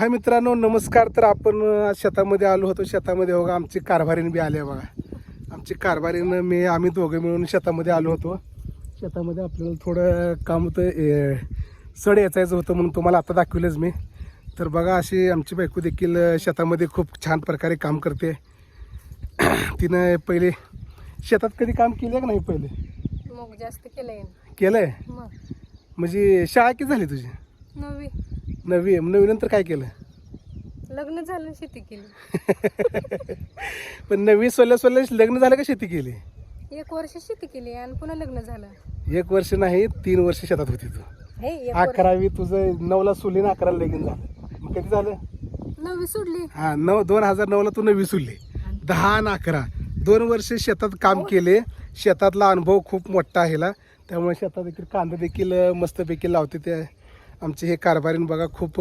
हाय मित्रांनो नमस्कार. तर आपण शेतामध्ये आलो होतो. शेतामध्ये बघा आमची कारभारीन बी आले बघा. आमची कारभारीन मी आम्ही दोघे मिळून शेतामध्ये आलो होतो. शेतामध्ये आपल्याला थोडं काम होतं सड याचायचं होतं म्हणून तुम्हाला आता दाखविलंच मी. तर बघा अशी आमची बायको देखील शेतामध्ये खूप छान प्रकारे काम करते. तिनं पहिले शेतात कधी काम केलं का नाही पहिले? जास्त केलंय. केलं आहे मग. म्हणजे शाळा किती झाली तुझी? नववी नववी. नववी नंतर काय केलं? लग्न झालं शेती केली. पण नववी सोल्या सोल्या लग्न झालं का शेती केली? एक वर्ष शेती केली आणि पुन्हा लग्न झालं. एक वर्ष नाही तीन वर्ष शेतात होती तू. हे अकरावी तुझं नऊला सोली ना अकराला लगीन झालं. मग कधी झालं? नववी सोडली. हा नऊ दोन हजार नऊला तू नववी सोडली. दहा आणि अकरा. दोन वर्ष शेतात काम केले. शेतातला अनुभव खूप मोठा आहे त्यामुळे शेतात देखील कांदा देखील मस्तपैकी लावते ते. आमचे हे कारभारीन बघा खूप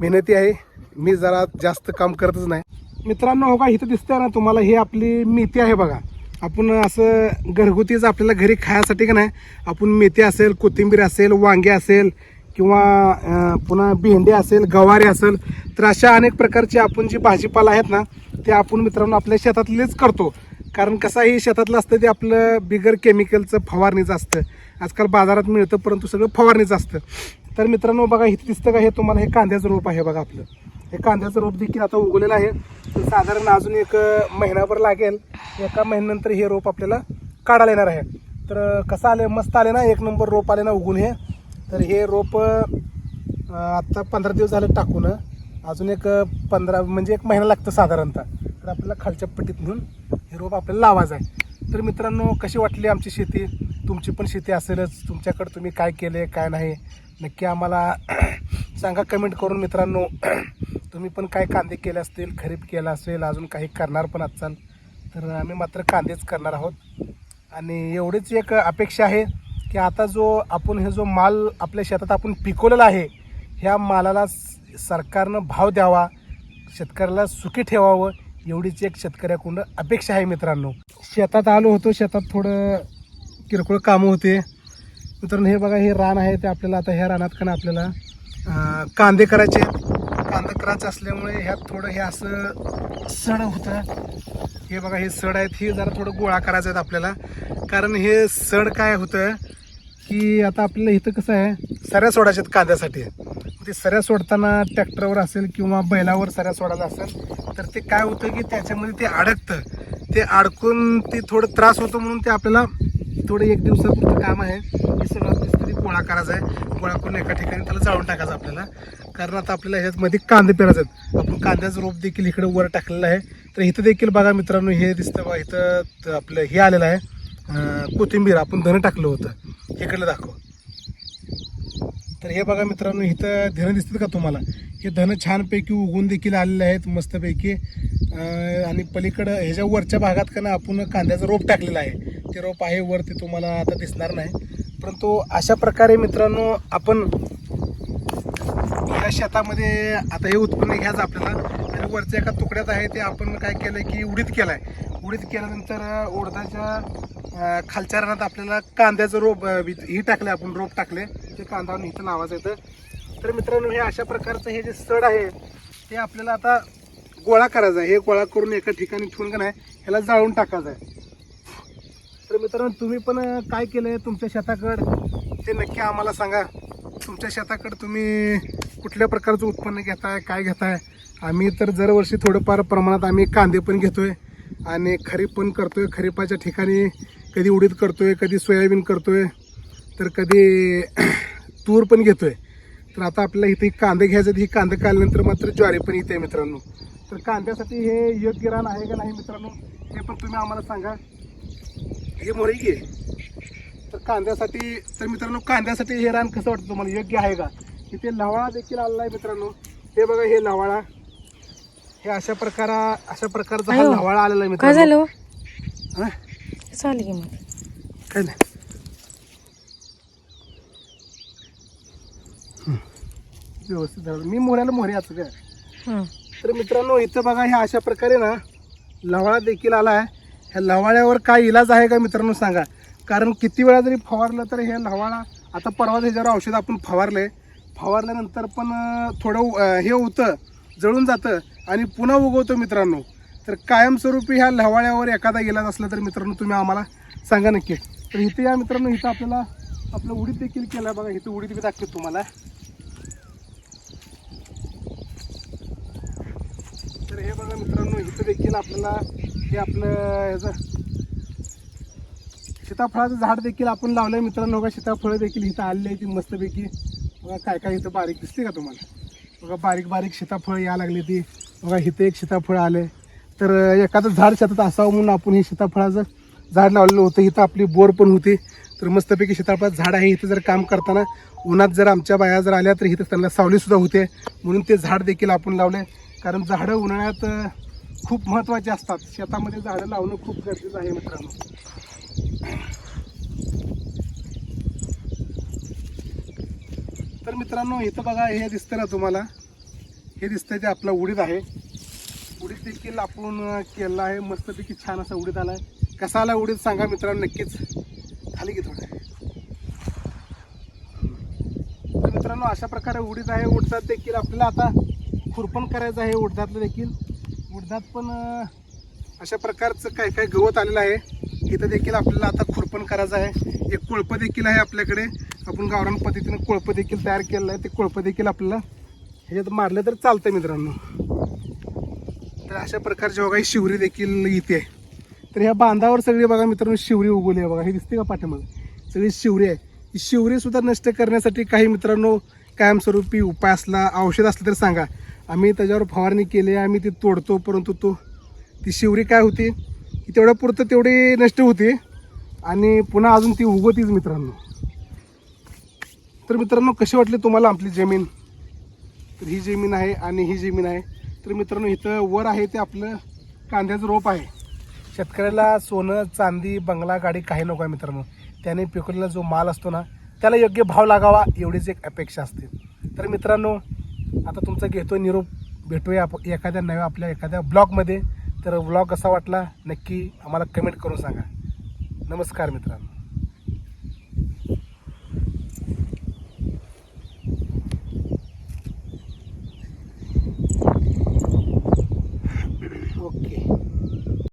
मेहनती आहे. मी जरा जास्त काम करतच नाही. मित्रांनो हो का इथं दिसतंय ना तुम्हाला हे आपली मेथी आहे बघा. आपण असं घरगुतीच आपल्याला घरी खाण्यासाठी का नाही आपण मेथी असेल कोथिंबीर असेल वांगे असेल किंवा पुन्हा भेंडे असेल गवारी असेल तर अशा अनेक प्रकारची आपण जी भाजीपाला आहेत ना ते आपण मित्रांनो आपल्या शेतातलेच करतो. कारण कसं आहे शेतातलं असतं ते आपलं बिगर केमिकलचं फवारणीचं असतं. आजकाल बाजारात मिळतं परंतु सगळं फवारणीचं असतं. तर मित्रांनो बघा इथे दिसतं का? हे तुम्हाला हे कांद्याचं रोप आहे बघा आपलं. हे कांद्याचं रोप देखील आता उगवलेलं आहे. तर साधारण अजून एक महिनाभर लागेल. एका महिन्यानंतर हे रोप आपल्याला काढायला येणार आहे. तर कसं आलं? मस्त आले ना? एक नंबर रोप आले ना उगून हे. तर हे रोप आत्ता पंधरा दिवस झाले टाकून. अजून एक पंधरा म्हणजे एक महिना लागतं साधारणतः. तर आपल्याला खालच्या पट्टीत म्हणून हे रोप आपल्याला लावायचं आहे. तर मित्रांनो कशी वाटली आमची शेती? तुमची पण शेती असेलच. तुमच्याकडं तुम्ही काय केले काय नाही? नक्की आम्हाला सांगा कमेंट करून मित्रांनो. तुम्ही पण काय कांदे केले असतील खरीप केला असेल अजून काही करणार पण असाल तर आम्ही मात्र कांदेच करणार आहोत. आणि एवढीच एक अपेक्षा आहे की आता जो आपण हे जो माल आपल्या शेतात आपण पिकवलेला आहे ह्या मालाला सरकारनं भाव द्यावा शेतकऱ्याला सुखी ठेवावं एवढीच एक शेतकऱ्याकडून अपेक्षा आहे मित्रांनो. शेतात आलो होतो शेतात थोडं किरकोळ कामं होते. मित्रांनो हे बघा हे रान आहे ते आपल्याला आता ह्या रानात का ना आपल्याला कांदे करायचे आहेत. कांदा करायचे असल्यामुळे ह्यात थोडं हे असं सड होतं. हे बघा हे सड आहेत. हे जरा थोडं गोळा करायचं आहेत आपल्याला. कारण हे सड काय होतं की आता आपल्याला इथं कसं आहे सऱ्या सोडायच्या आहेत कांद्यासाठी. ते सऱ्या सोडताना ट्रॅक्टरवर असेल किंवा बैलावर सऱ्या सोडायला असेल तर ते काय होतं की त्याच्यामध्ये ते अडकतं. ते अडकून ते थोडं त्रास होतो म्हणून ते आपल्याला थोडं एक दिवसापुरतं काम आहे. हे सगळं तरी गोळा करायचा आहे. गोळा करून एका ठिकाणी त्याला जाळून टाकायचं आपल्याला. कारण आता आपल्याला ह्याच्यामध्ये कांदे पेरायचे आहेत. आपण कांद्याचं रोप देखील इकडे वर टाकलेलं आहे. तर इथं देखील बघा मित्रांनो हे दिसतं बघा इथं आपलं हे आलेलं आहे. कोथिंबीर आपण धन टाकलं होतं. इकडलं दाखव. तर हे बघा मित्रांनो इथं धनं दिसतात का तुम्हाला? हे धनं छानपैकी उगून देखील आलेले आहेत मस्तपैकी. आणि पलीकडं ह्याच्या वरच्या भागात का ना आपण कांद्याचं रोप टाकलेलं आहे. ते रोप आहे वरती तुम्हाला आता दिसणार नाही. परंतु अशा प्रकारे मित्रांनो आपण या शेतामध्ये आता हे उत्पन्न घ्यायचं आपल्याला. आणि वरच्या एका तुकड्यात आहे ते आपण काय केलं की उडीद केलाय. उडीद केल्यानंतर उडदाच्या खालच्या रानात आपल्याला कांद्याचं रोप ही टाकलं आपण रोप टाकले ते कांदा इथं लावायचं येतं तर मित्रांनो हे अशा प्रकारचं हे जे सड आहे ते आपल्याला आता गोळा करायचा आहे. हे गोळा करून एका ठिकाणी ठेवून का नाही ह्याला जाळून टाकायचं आहे. तर मित्रांनो तुम्ही पण काय केलं आहे तुमच्या शेताकडं? ते नक्की आम्हाला सांगा. तुमच्या शेताकडं तुम्ही कुठल्या प्रकारचं उत्पन्न घेताय काय घेताय? आम्ही तर दरवर्षी थोडंफार प्रमाणात आम्ही कांदे पण घेतोय आणि खरीप पण करतोय. खरीपाच्या ठिकाणी कधी उडीद करतोय कधी सोयाबीन करतोय तर कधी तूर पण घेतोय. तर आता आपल्याला इथे कांदे घ्यायचे ही कांदे काढल्यानंतर मात्र ज्वारी पण इथे आहे मित्रांनो. तर कांद्यासाठी हे योग्य रान आहे का नाही मित्रांनो हे पण तुम्ही आम्हाला सांगा. हे मोरी घे. तर कांद्यासाठी तर मित्रांनो कांद्यासाठी हे रान कसं वाटतं तुम्हाला? योग्य आहे का? इथे लवाळा देखील आलेला आहे मित्रांनो. हे बघा हे लवाळा. हे अशा प्रकारा अशा प्रकारचा हा लवाळा आलेला आहे काय मित्रांनो. झालं? हो? हा? चालेल की मग. काय नाही. हं. व्यवस्थित झालं. मी मोऱ्याला मोहरे असं काय? हं. तर मित्रांनो इथं बघा ह्या अशा प्रकारे ना लवाळा देखील आला आहे. ह्या लवाळ्यावर काय इलाज आहे का मित्रांनो सांगा. कारण किती वेळा जरी फवारलं तर हे लवाळा आता परवा ह्याच्यावर औषध आपण फवारले फवारल्यानंतर पण थोडं हे होतं जळून जातं आणि पुन्हा उगवतो मित्रांनो. तर कायमस्वरूपी ह्या लवाळ्यावर एखादा इलाज असला तर मित्रांनो तुम्ही आम्हाला सांगा नक्की. तर इथे या मित्रांनो इथं आपल्याला आपलं उडीद देखील केलं बघा. इथं उडीद मी दाखवतो तुम्हाला. तर हे बघा मित्रांनो इथं देखील आपल्याला हे आपलं ह्याचं सीताफळाचं झाड देखील आपण लावलंय मित्रांनो. बघा सीताफळं देखील इथं आलेली आहे ती मस्तपैकी. बघा काय काय इथं बारीक दिसते का तुम्हाला? बघा बारीक बारीक सीताफळं या लागली ती. बघा इथं एक सीताफळ आले तर एखादं झाड शेतात असावं म्हणून आपण हे सीताफळाचं झाड लावलेलं होतं. इथं आपली बोर पण होती. तर मस्तपैकी सीताफळाचं झाड आहे. इथं जर काम करताना उन्हात जर आमच्या बाया जर आल्या तर इथं त्यांना सावलीसुद्धा होते. म्हणून ते झाड देखील आपण लावले कारण झाडं उन्हाळ्यात खूप महत्त्वाचे असतात. शेतामध्ये झाडं लावणं खूप गरजेचं आहे मित्रांनो. तर मित्रांनो इथं बघा हे दिसतं ना तुम्हाला. हे दिसतंय ते आपला उडीद आहे. उडीद देखील आपण केलं केला आहे. मस्तपैकी छान असा उडीद आलाय. कसा आला उडीद सांगा मित्रांनो नक्कीच. खाली की थोडं. तर मित्रांनो अशा प्रकारे उडीद आहे. उडदात देखील आपल्याला आता खुरपण करायचं आहे. उडदातलं देखील उडदात पण अशा प्रकारचं काय काय गवत आलेलं आहे. इथं देखील आपल्याला आता खुरपण करायचं आहे. एक कोळपं देखील आहे आपल्याकडे. आपण गावरान पद्धतीनं कोळपं देखील तयार केलेलं आहे. ते कोळपं देखील आपल्याला ह्याच्यात मारलं तर चालतंय मित्रांनो. तर अशा प्रकारची बघा ही शिवरी देखील इथे तर ह्या बांधावर सगळी बघा मित्रांनो शिवरी उगवली आहे बघा. हे दिसते का पाठीमागे? सगळी शिवरी आहे. ही शिवरी सुद्धा नष्ट करण्यासाठी काही मित्रांनो कायमस्वरूपी उपाय असला औषध असलं तर सांगा. आम्ही त्याच्यावर फवारणी केली आम्ही ती तोडतो परंतु तो ती शिवरी काय होती? की तेवढ्या पुरतं तेवढी नष्ट होती. आणि पुन्हा अजून ती उगवतीच मित्रांनो. तर मित्रांनो कशी वाटली तुम्हाला आपली जमीन? तर ही जमीन आहे आणि ही जमीन आहे. तर मित्रांनो इथं वर आहे ते आपलं कांद्याचं रोप आहे. शेतकऱ्याला सोनं चांदी बंगला गाडी काही नको आहे मित्रांनो. त्याने पिकवलेला जो माल असतो ना त्याला योग्य भाव लागावा एवढीच एक अपेक्षा असते. तर मित्रांनो आता तुमचा घेतो निरोप भेटूया आप एखाद्या नव्या आपल्या एखाद्या ब्लॉगमध्ये. तर ब्लॉग कसा वाटला नक्की आम्हाला कमेंट करून सांगा. नमस्कार मित्रांनो.